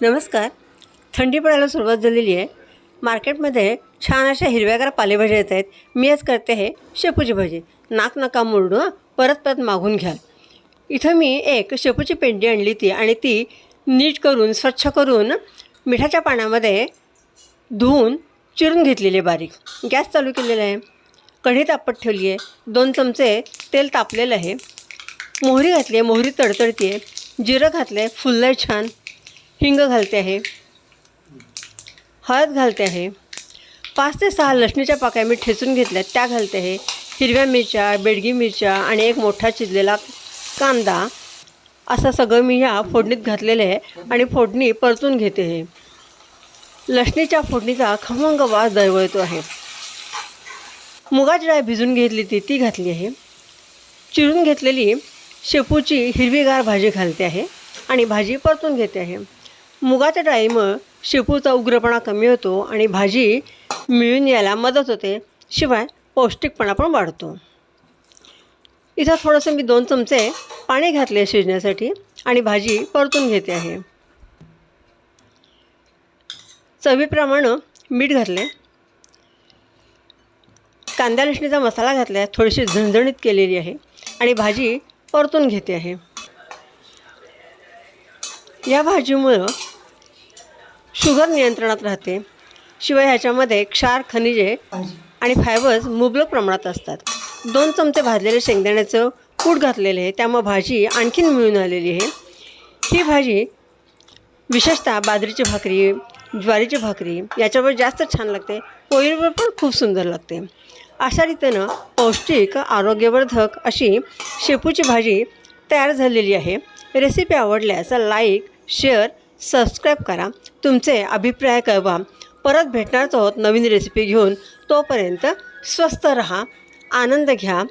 नमस्कार. थंडी पडायला सुरुवात झालेली आहे. मार्केटमध्ये छान अशा हिरव्यागार पालेभाज्या येत आहेत. मी आज करते आहे शेपूची भाजी. नाक नका मुरडू परत परत मागून घ्याल. इथं मी एक शेपूची पेंडी आणली ती आणि ती नीट करून स्वच्छ करून मिठाच्या पाण्यामध्ये धुवून चिरून घेतलेली आहे बारीक. गॅस चालू केलेला आहे. कढी तापत ठेवली आहे. दोन चमचे तेल तापलेलं आहे. मोहरी घातली आहे. मोहरी तडतडती आहे जिरं घातलं आहे फुललं आहे छान. हिंग घालते आहे. हळद घालते आहे. पाच ते सहा लसणीच्या पाकळ्या मी ठेचून घेतल्या. आहेत, त्या घालते आहे. हिरव्या मिरच्या बेडगी मिरच्या आणि एक मोठा चिजलेला कांदा. असं सगळं मी ह्या फोडणीत घातलेलं आहे आणि फोडणी परतून घेते आहे. लसणीच्या फोडणीचा खमंग वास दरवळतो आहे. मुगाची डाळ भिजून घेतली ती ती घातली आहे. चिरून घेतलेली शेपूची हिरवीगार भाजी घालते आहे आणि भाजी परतून घेते आहे. मुगाच्या डाळीमुळं शेपूचा उग्रपणा कमी होतो आणि भाजी मिळून यायला मदत होते. शिवाय पौष्टिकपणा पण वाढतो. इथं थोडंसं मी दोन चमचे पाणी घातले शिजण्यासाठी आणि भाजी परतून घेते आहे. चवीप्रमाणे मीठ घातले. कांदा लसणीचा मसाला घातला आहे थोडीशी झणझणीत केलेली आहे आणि भाजी परतून घेते आहे. या भाजीमुळं शुगर नियंत्रणात राहते. शिवाय ह्याच्यामध्ये क्षार खनिजे आणि फायबर्स मुबलक प्रमाणात असतात. दोन चमचे भाजलेले शेंगदाण्याचं कूट घातलेले आहे. त्यामुळे भाजी आणखीन मिळून आलेली आहे. ही भाजी विशेषतः बाजरीची भाकरी ज्वारीची भाकरी याच्यावर जास्त छान लागते. पोळीवर पण खूप सुंदर लागते. अशा रीतीनं पौष्टिक आरोग्यवर्धक अशी शेपूची भाजी तयार झालेली आहे. रेसिपी आवडल्यास लाईक शेअर सबस्क्राईब करा तुमचे अभिप्राय कळवा. परत भेटणारच आहोत नवीन रेसिपी घेऊन. तोपर्यंत स्वस्त रहा आनंद घ्या.